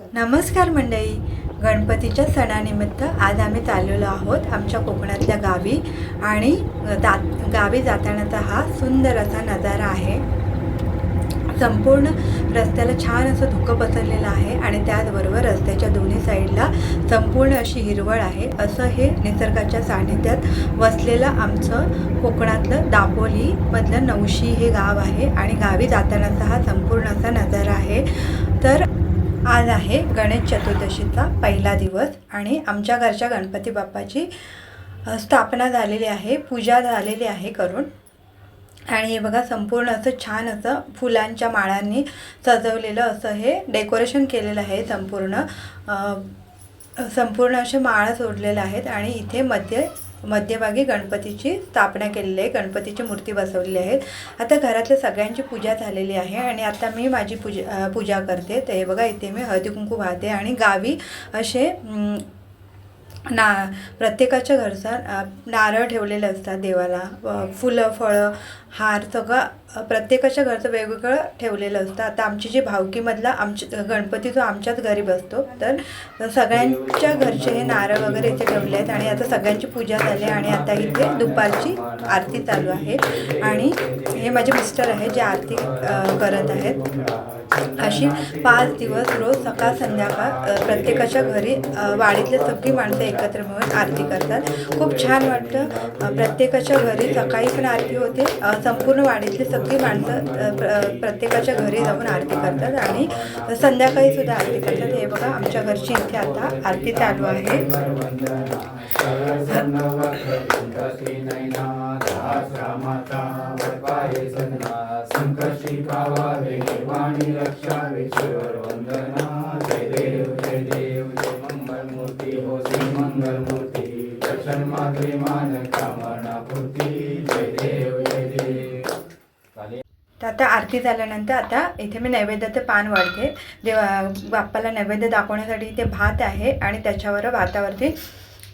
नमस्कार मंडळी. गणपतीच्या सणानिमित्त आज आम्ही चाललेलो आहोत आमच्या कोकणातल्या गावी आणि जात गावी जातानाचा हा सुंदर असा नजारा आहे. संपूर्ण रस्त्याला छान असं धुकं पसरलेलं आहे आणि त्याचबरोबर रस्त्याच्या दोन्ही साईडला संपूर्ण अशी हिरवळ आहे. असं हे निसर्गाच्या सानिध्यात वसलेलं आमचं कोकणातलं दापोलीमधलं नवशी हे गाव आहे आणि गावी जातानाचा हा संपूर्ण असा नजारा आहे. तर आज आहे गणेश चतुर्दशीचा पहिला दिवस आणि आमच्या घरच्या गणपती बाप्पाची स्थापना झालेली आहे पूजा झालेली आहे करून. आणि हे बघा संपूर्ण असं छान असं फुलांच्या माळांनी सजवलेलं असं हे डेकोरेशन केलेलं आहे संपूर्ण. संपूर्ण असे माळा सोडलेल्या आहेत आणि इथे मध्ये मध्यभागी गणपतीची स्थापना केलेली आहे. गणपतीची मूर्ती बसवलेली आहेत. आता घरातल्या सगळ्यांची पूजा झालेली आहे आणि आता मी माझी पूजा पूजा करते. ते बघा इथे मी हळदी कुंकू वाहते आणि गावी असे ना प्रत्येकाच्या घरचा नारळ ठेवलेले असतात देवाला. फुलं फळं हार सगळं प्रत्येकाच्या घरचं वेगवेगळं ठेवलेलं असतं. आता आमची जी भावकीमधला आमच्या गणपती जो आमच्याच घरी बसतो तर सगळ्यांच्या घरचे हे नारळ वगैरे इथे ठेवले आहेत आणि आता सगळ्यांची पूजा झाली आणि आता इथे दुपारची आरती चालू आहे. आणि हे माझे मिस्टर आहे जे आरती करत आहेत. अशी पाच दिवस रोज सकाळ संध्याकाळ प्रत्येकाच्या घरी वाडीतले सगळी माणसं एकत्र मिळून आरती करतात खूप छान वाटतं प्रत्येकाच्या घरी सकाळी पण आरती होते संपूर्ण वाडीतली सगळी माणसं प्रत्येकाच्या घरी जाऊन आरती करतात आणि संध्याकाळी सुद्धा आरती करतात हे बघा आमच्या घरची इथे आता आरती चालू आहे संकष्टी पावावे वाणी रक्षावे शिवर वंदना जय देव जय देव जय मंगल मूर्ती हो श्री मंगल मूर्ती दर्शन मात्रे मान कामना पूर्ती जय देव जय देव. तर आता आरती झाल्यानंतर आता इथे मी नैवेद्याचं पान वाढते. देवा बाप्पाला नैवेद्य दाखवण्यासाठी इथे भात आहे आणि त्याच्यावर भातावरती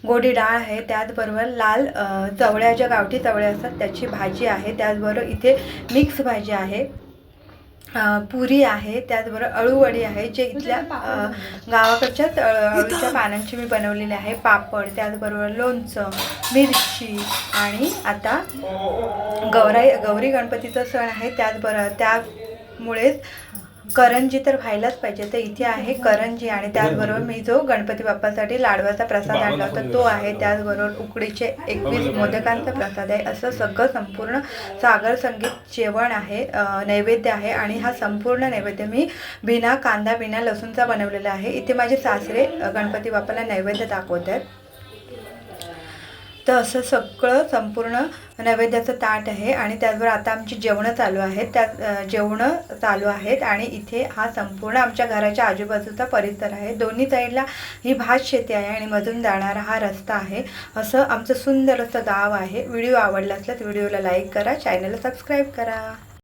गोडी डाळ आहे. त्याचबरोबर लाल चवळ्या ज्या गावठी चवळ्या असतात त्याची भाजी आहे. त्याचबरोबर इथे मिक्स भाजी आहे. पुरी आहे त्याचबरोबर अळूवडी आहे जे इथल्या अ, गावाकडच्याच अ, अळूच्या पानांची मी बनवलेली आहे पापड त्याचबरोबर लोणचं मिरची आणि आता गौराई गौरी गणपतीचा सण आहे त्याचबरोबर त्यामुळेच करंजी तर व्हायलाच पाहिजे. तर इथे आहे करंजी आणि त्याचबरोबर मी जो गणपती बाप्पासाठी लाडवाचा प्रसाद आणला होता तो आहे. त्याचबरोबर उकडीचे एकवीस मोदकांचा प्रसाद आहे. असं सगळं संपूर्ण सागर संगीत जेवण आहे नैवेद्य आहे आणि हा संपूर्ण नैवेद्य मी बिना कांदा बिना लसूणचा बनवलेला आहे. इथे माझे सासरे गणपती बाप्पाला नैवेद्य दाखवत आहेत. तर असं सगळं संपूर्ण नैवेद्याचं ताट आहे आणि त्याचबरोबर आता आमची जेवणं चालू आहेत. त्या जेवणं चालू आहेत आणि इथे हा संपूर्ण आमच्या घराच्या आजूबाजूचा परिसर आहे. दोन्ही साईडला ही भात शेती आहे आणि मधून जाणारा हा रस्ता आहे. असं आमचं सुंदर असं गाव आहे. व्हिडिओ आवडला असल्यास व्हिडिओला लाईक करा चॅनलला सबस्क्राईब करा.